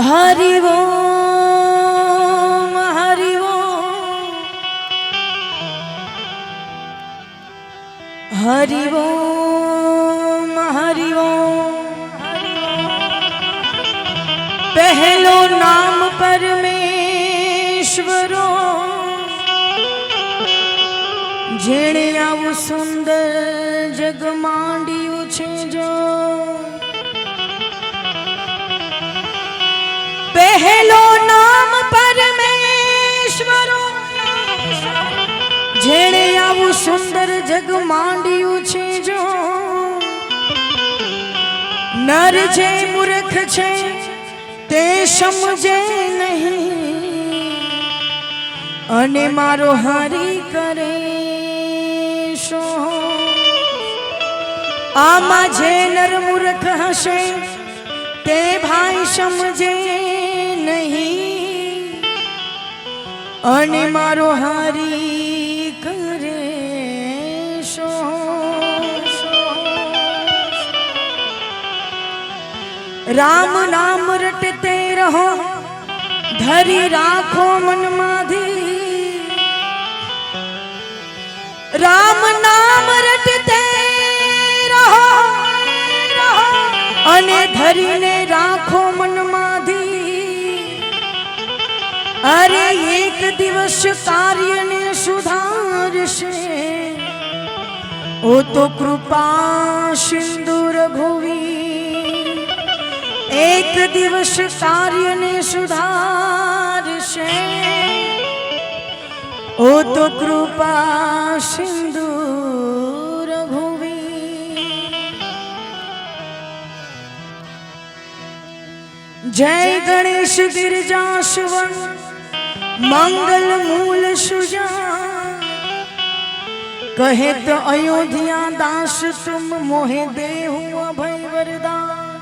હરિ હરિવો. હરિવો હરિવો. હરિ ઓમ હરિ ઓમ પહેલો નામ પરમેશ્વરો. જેણે આવું સુંદર જગ માંડ્યું છે જો. પહેલો નામ પરમેશ્વરો. જેણે આવું સુંદર જગ માંડ્યું છે જો. નર જે મૂર્ખ છે, તે સમજે નહીં. અને મારો હરી કરે શો. આમાં જે નર મૂર્ખ હશે, તે ભાઈ સમજે અને મારો હારી કરે શો રામ નામ રટતે રહો, ધરી રાખો મનમાંથી. રામ નામ રટતે રહો, અને ધરીને રાખો મનમાંથી અરે એક દિવસ કાર્યને સુધારશે. ઓ તો કૃપા સિંદુર ભુવી. એક દિવસ કાર્યને સુધારશે. ઓ તો કૃપા સિંદુર जय गणेश गिरिजा गिरिजाशव मंगल मूल सुजा। कहे तो अयोध्या दास तुम मोहे देहु अभय वरदान।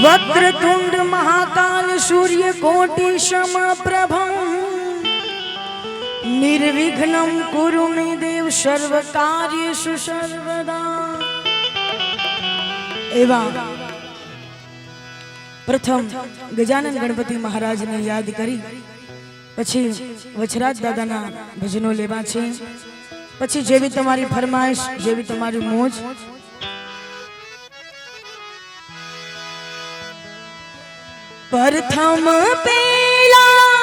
वक्र तुंड महाकाल सूर्य कोटि सम प्रभम। निर्विघ्नम कुरु मे देव सर्व कार्य सुसर्वदा। एवं પ્રથમ ગજાનન ગણપતિ મહારાજને યાદ કરી. પછી વચરાજ દાદાના ભજનો લેવા છે. પછી જેવી તમારી ફરમાઈશ, જેવી તમારી મોજ. પ્રથમ પેલા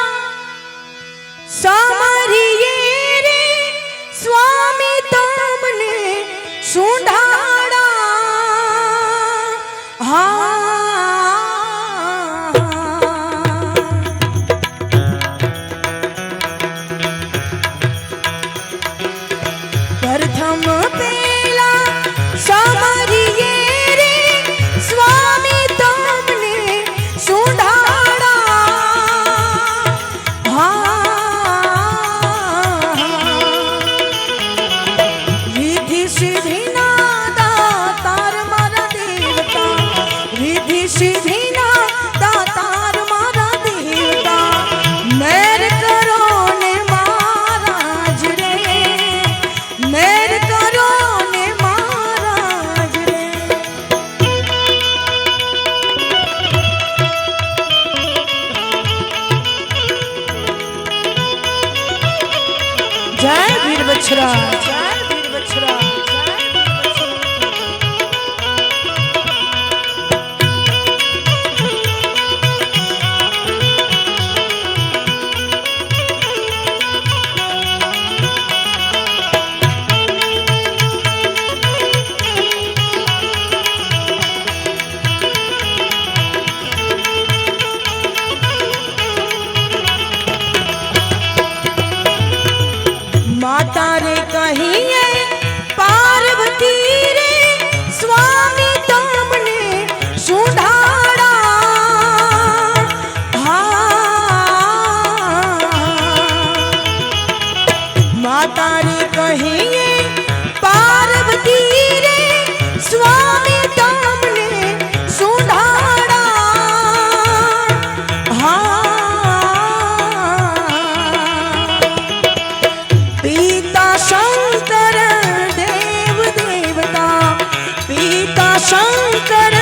Estaré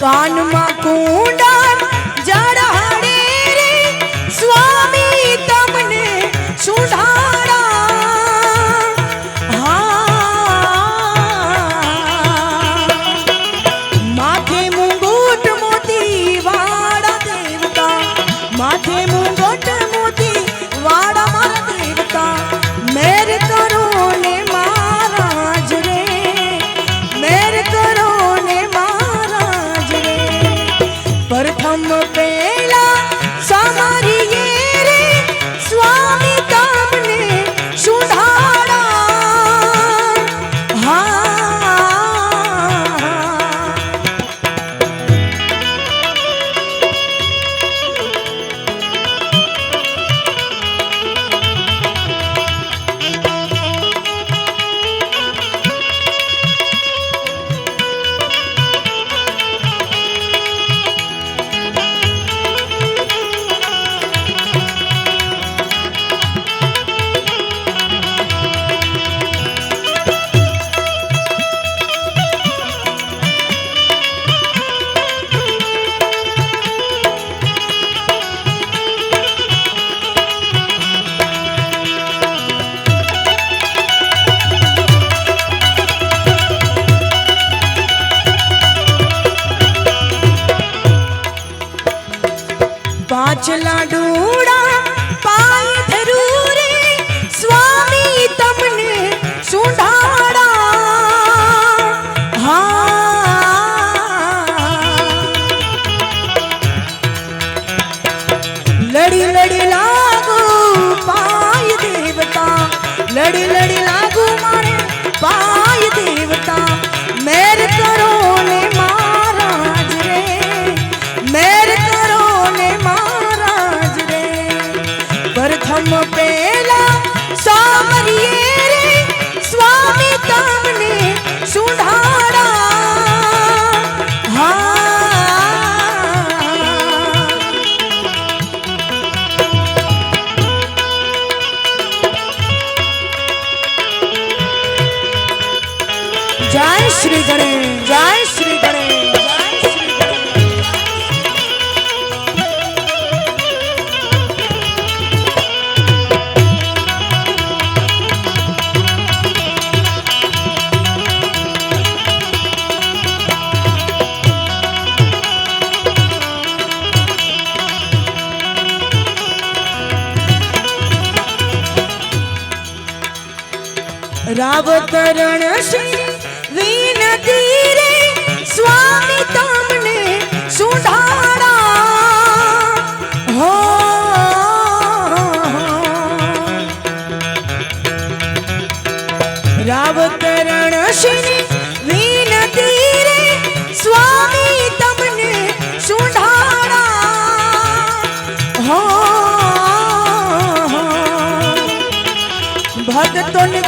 કાનમાં કુંડા জন্ম পেয়ে ચરણ શ્રી વિનતી રે, સ્વામી તમને સુધારા. હો. રાવ ચરણ શ્રી વિનતી રે, સ્વામી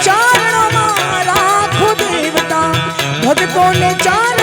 ચાર কোন চর